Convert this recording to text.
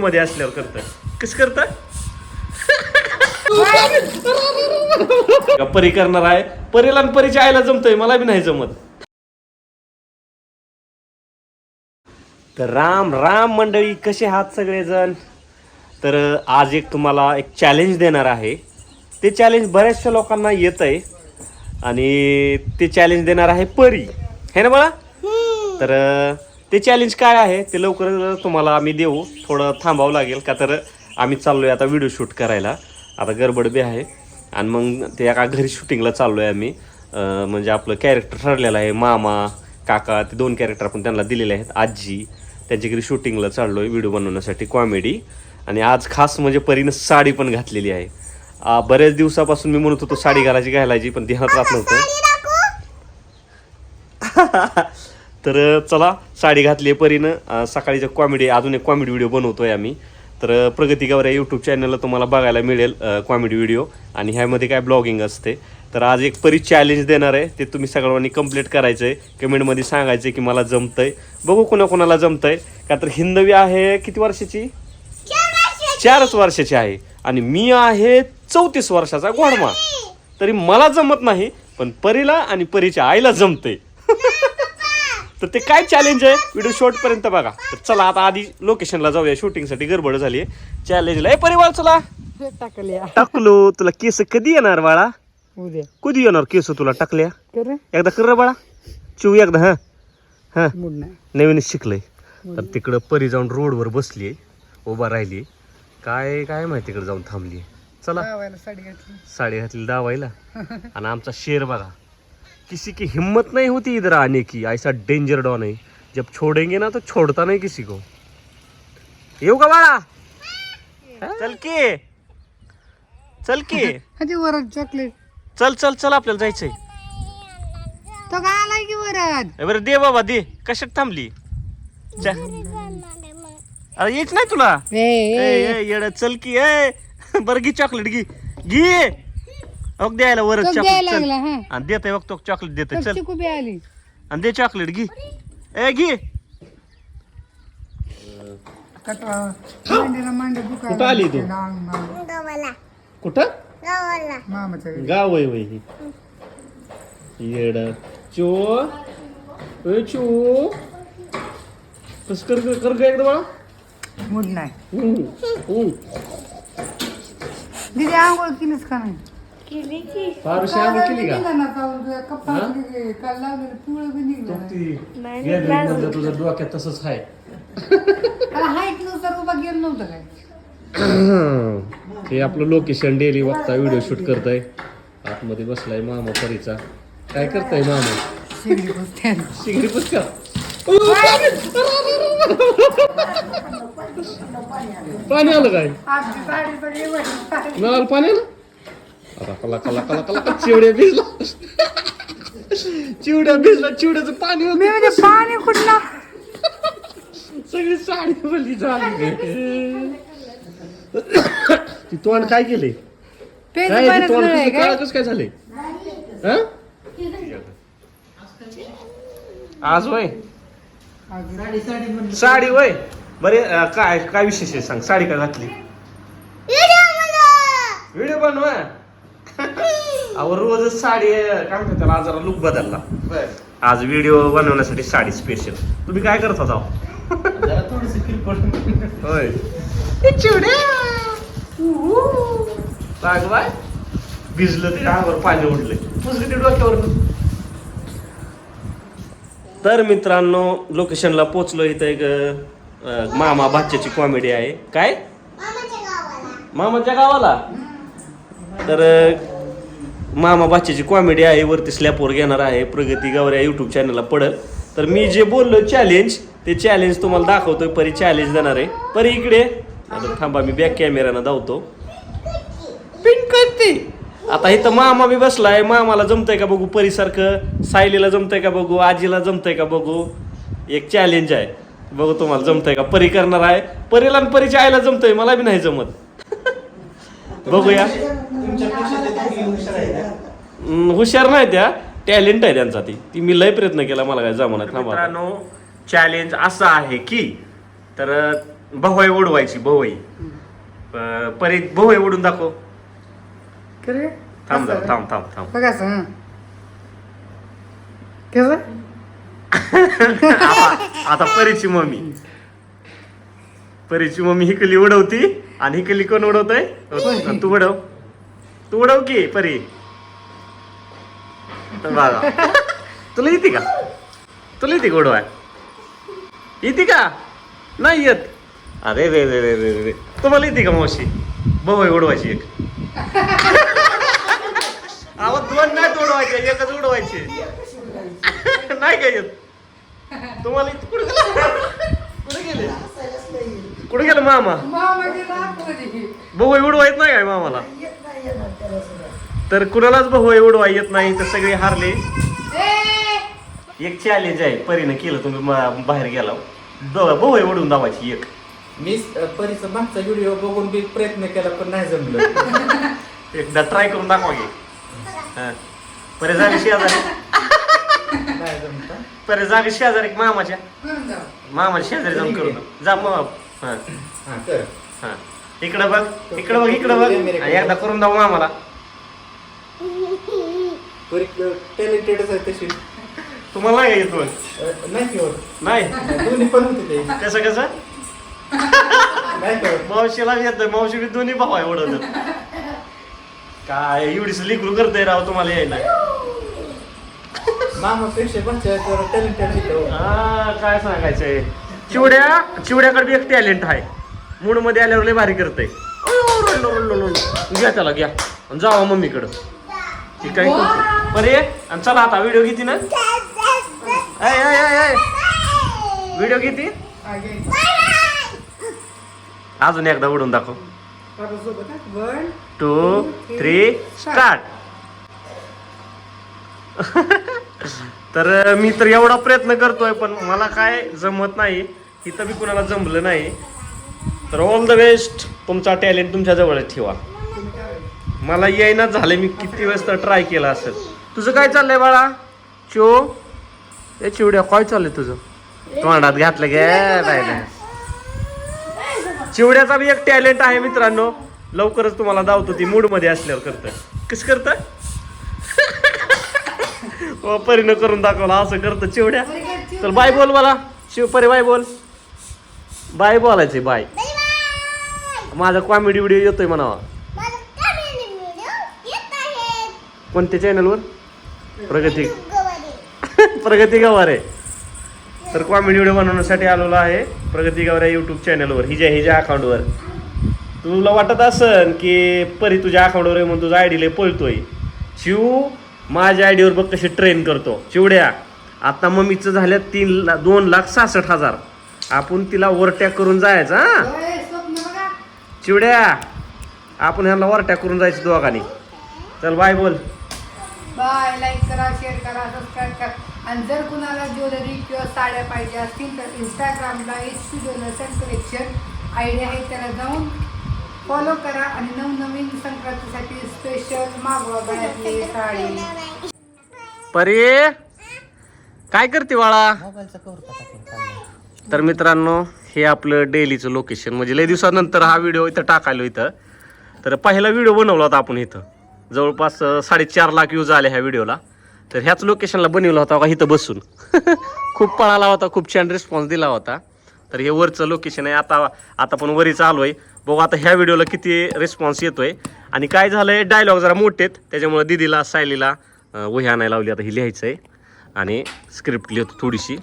मध्ये असल्यावर करत कस करत परी करणार आहे. परीला परीच्या आईला जमतय मला बी नाही जमत. तर राम राम मंडळी कसे आहात सगळेजण? तर आज एक तुम्हाला एक चॅलेंज देणार आहे. ते चॅलेंज बऱ्याचशा लोकांना येत आहे आणि ते चॅलेंज देणार आहे परी. है ना बाळा? तर ते चॅलेंज काय आहे ते लवकरच तुम्हाला आम्ही देऊ. थोडं थांबावं लागेल का तर आम्ही चाललोय आता व्हिडिओ शूट करायला. आता गडबड बी आहे. आणि मग ते एका घरी शूटिंगला चाललोय आम्ही. अ, म्हणजे आपलं कॅरेक्टर ठरलेलं आहे मामा काका ते दोन कॅरेक्टर आपण त्यांना दिलेले आहेत. आजी त्यांच्या घरी शूटिंगला चाललोय व्हिडिओ बनवण्यासाठी कॉमेडी आणि आज खास म्हणजे परीनं साडी पण घातलेली आहे. बऱ्याच दिवसापासून मी म्हणत होतो साडी घालायची घालायची पण ध्यानात राहत नव्हतं. तर चला साडी घातली आहे परीनं. अं, सकाळीचं कॉमेडी अजून एक कॉमेडी व्हिडिओ बनवतोय आम्ही. तर प्रगती गावर या यूट्यूब चॅनलला तुम्हाला बघायला मिळेल कॉमेडी व्हिडिओ आणि ह्यामध्ये काय ब्लॉगिंग असते. तर आज एक परी चॅलेंज देणार आहे. ते तुम्ही सगळ्यांनी कंप्लीट करायचं आहे कमेंटमध्ये सांगायचं आहे की मला जमतंय. बघू कोणाकोणाला जमतंय. का तर हिंदवी आहे किती वर्षाची? चारच वर्षाची आहे. आणि मी आहे चौतीस वर्षाचा घोडमा तरी मला जमत नाही पण परीला आणि परीच्या आईला जमते तर ते काय चॅलेंज आहे? व्हिडिओ शॉर्ट पर्यंत बघा. तर चला आता आधी लोकेशनला जाऊया. शूटिंगसाठी गडबड झाली आहे चॅलेंजला ए परिवार चला. टाकल्या. टाकलो. तुला केस कधी येणार बाळा? उद्या. कधी येणार केस तुला टाकल्या? कर? एकदा कर रे बाळा. चिव एकदा हा. हा. मूड नाही. नवीनच शिकलंय. तर तिकडं परी जाऊन रोडवर बसली उभा राहिली काय काय माहिती तिकडे जाऊन थांबली चला. साडी घातली. साडी घातली दावायला. आणि आमचा शेर बघा. किसी की हिम्मत नहीं होती इधर आने की ऐसा डेंजर डॉन है। जब छोड़ेंगे ना तो छोड़ता नहीं किसी को। येऊ का बाळा चल की। चल की। म्हणजे वरद चॉकलेट चल चल चल आपल्याला जायचंय। तो का आलाय की वरद? ए बरं दे बाबा दे. कशात थांबली? चा- अरे येच नाही तुला? ए, ए, ए, ए, येडं, चल की ए. बरं घे चॉकलेट घे. घे. अग द्यायला वर द्यायला चॉकलेट लागला हा. आणि देते बघ तो चॉकलेट देते चल. आली. आणि दे चॉकलेट घे. ए घे. कटवा. मांडीला मांडी दुखायला कुठं आली तू? अंग, अंग. कुठं? मामाच्या घरी. गाव आहे वय येड. चो. ए चो. कस कर कर- कर ग एकदा बाळा. मूड नाही. हम्म, हम्म. दिदी आंघोळ केलीस का नाही. केली का काल नाही. मधलं डोक्यात तसंच आहे. हे आपलं लोकेशन डेली बघता व्हिडिओ शूट करताय. आतमध्ये बसलाय मामा परीचा. काय करताय मामा? शेगडी पुस्तक पाणी आलं काय? पाणी आलं? कला कला कला कला चिवड्या भिजला. चिवड्या भिजला चिवड्याचं पाणी मी म्हणजे पाणी कुठला? सगळी साडी भरली झाली. ती तोंड काय केले? पेज काय ते तोंड? काळं काय? कसं काय झालंय? हं? आज वय? साडी वय? बरे अं, काय काय विशेष आहे सांग? साडी काय घातली? व्हिडिओ बनवा. अहो रोजच साडी काय म्हणतात त्याला आज जरा लुक बदलला. आज व्हिडिओ बनवण्यासाठी साडी स्पेशल तुम्ही काय करत होता? होय. सांग बाय भिजलं ते अंगावर पाणी उडले पुसले ते डोक्यावर तर मित्रांनो लोकेशनला पोचलो इथं एक मामा भाच्याची कॉमेडी आहे. काय? मामाच्या गावाला. तर मामा भाच्याची कॉमेडी आहे वरती स्लॅपवर घेणार आहे प्रगती गावऱ्या यूट्यूब चॅनलला पडल. तर मी जे बोललो चॅलेंज ते चॅलेंज तुम्हाला दाखवतोय परी चॅलेंज देणार आहे. परी इकडे आता थांबा मी बॅक कॅमेऱ्यानं धावतो. पिन करते. आता इथं मामा बी बसलाय. मामाला जमतंय का बघू परीसारखं सायलीला जमतंय का बघू? आजीला जमतंय का बघू? एक चॅलेंज आहे. बघू तुम्हाला जमतंय का? परी करणार आहे. परीला आणि परीच्या आईला जमतंय मला बी नाही जमत. बघूया. हम्म, हुशार नाही त्या. टॅलेंट आहे त्यांचा ती. ती मी लय प्रयत्न केला मला काय जमणार. थांबा मित्रांनो चॅलेंज असं आहे की तर भवई उडवायची भवई परी भवई उडून दाखव. थांब जरा, थांब थांब थांब. बघा असं. कसं? आता आता परीची मम्मी. परीची मम्मी हिकली उडवती आणि हिकली कोण उडवतय? तू उडव. तू उडव की परी. बघा. तुला येते का? तुला येते का उडवाय? येते का? नाही येत. अरे रे रे रे रे रे. तुम्हाला येते का मावशी? भाऊ उडवायची एक. अहो दोन नाही उडवायचे एकच उडवायचे. नाही का येत? तुम्हाला कुठे गेला? कुठे गेले? कुठे गेलं मामा. भाऊ उडवायत नाही काय मामाला? तर कुणालाच भाऊ उडवाय येत नाही तर सगळे हारले! एक चॅलेंज आहे परीनं केलं तुम्ही म- बाहेर गेला. भाऊ उडवून दावायची एक. मी परीचा मागचा व्हिडिओ बघून बी प्रयत्न केला पण नाही जमलं. एकदा ट्राय करून दाखवा हा. परे झाली शेजारी. नाही जमत परे झाली शेजारी मामाच्या. करून जाऊ. मामाच्या शेजारी जाऊन करून जा मग. हा. हा कर. हा. इकडं बघ इकडं बघ इकडं बघ. आणि एकदा करून दाव मामाला परी टॅलेंटेडच आहे तशी. तुम्हाला नाही येत नाही होत. नाही? दोन्ही पण होते ते. कसं कसं? नाही मावशीला येत मावशी बी दोन्ही भाऊ आहे ओढवत काय एवढीच लिकरू करते राव तुम्हाला यायला. मामापेक्षा तर टॅलेंटेड होतं हा. काय सांगायचंय? चिवड्या चिवड्याकडे बी एक टॅलेंट आहे. मूडमध्ये आल्यावर लय भारी करते घ्या त्याला घ्या. आणि जावा मम्मीकडं. ती काय करते बरे आणि चला आता व्हिडिओ घेते ना? व्हिडिओ घेते. अजून एकदा उडून दाखव. टू थ्री स्टार्ट तर मी तर एवढा प्रयत्न करतोय पण मला काय जमत नाही. इथं बी कुणाला जमलं नाही. तर ऑल द बेस्ट तुमचा टॅलेंट तुमच्याजवळच ठेवा. मला येईना झाले मी किती वेळेस तर ट्राय केला असेल. तुझं काय चाललंय बाळा? चो? ए चिवड्या काय चाललंय तुझं? तोंडात घातलं गे राहिलं चिवड्याचा बी एक टॅलेंट आहे मित्रांनो. लवकरच तुम्हाला दावतो ती मूडमध्ये असल्यावर करत कस करत परीनं करून दाखवला असं करतं चिवड्या. तर चल बाय बोल मला. शिव परी बाय बोल. बाय बोलायचे बाय. माझा कॉमेडी व्हिडिओ येतोय म्हणावा. कोणत्या चॅनलवर प्रगती. प्रगती गवार. तर कॉमेडी व्हिडिओ बनवण्यासाठी आलेलो आहे प्रगती गवार यूट्यूब चॅनलवर हिच्या हिच्या अकाउंटवर तुला वाटत असन की परी तुझ्या अकाउंटवर आहे म्हणून तुझा आयडी लय पळतोय. शिव माझ्या आयडीवर बघ कशी ट्रेन करतो. चिवड्या आता मम्मीचं झाल्या तीन ला दोन लाख सहासष्ट हजार. आपण तिला ओव्हरटॅक करून जायचं हा. चिवड्या आपण ह्यांना ओव्हरटॅक करून जायचं दोघांनी. चल बाय बोल. बाय लाईक करा शेअर करा सबस्क्राईब करा. आणि जर कुणाला ज्वेलरी किंवा साड्या पाहिजे असतील तर इंस्टाग्रामला H jewellers and collection idea आहे त्याला जाऊन फॉलो करा. आणि नवनवीन संक्रांतीसाठी स्पेशल मागवा गळ्यातली साडी. परी काय करते बाळा? मोबाईलचा कवर पता तर मित्रांनो हे आपलं डेलीचं लोकेशन म्हणजे लय दिवसानंतर हा व्हिडिओ इथं टाकायलो इथं. तर पहिला व्हिडिओ बनवला होता आपण इथं. जवळपास साडेचार लाख व्ह्यूज आले ह्या व्हिडिओला तर ह्याच लोकेशनला बनवला होता का इथं बसून. खूप पळाला होता खूप छान रिस्पॉन्स दिला होता. तर हे वरचं लोकेशन आहे. आता आता पण वरी चालू आहे. बघू आता ह्या व्हिडिओला किती रिस्पॉन्स आहे आणि काय झालं आहे डायलॉग जरा मोठे आहेत. त्याच्यामुळे दिदीला सायलीला वही आणायला लावली. आता ही लिहायचं आहे आणि स्क्रिप्ट लिहितो थोडीशी.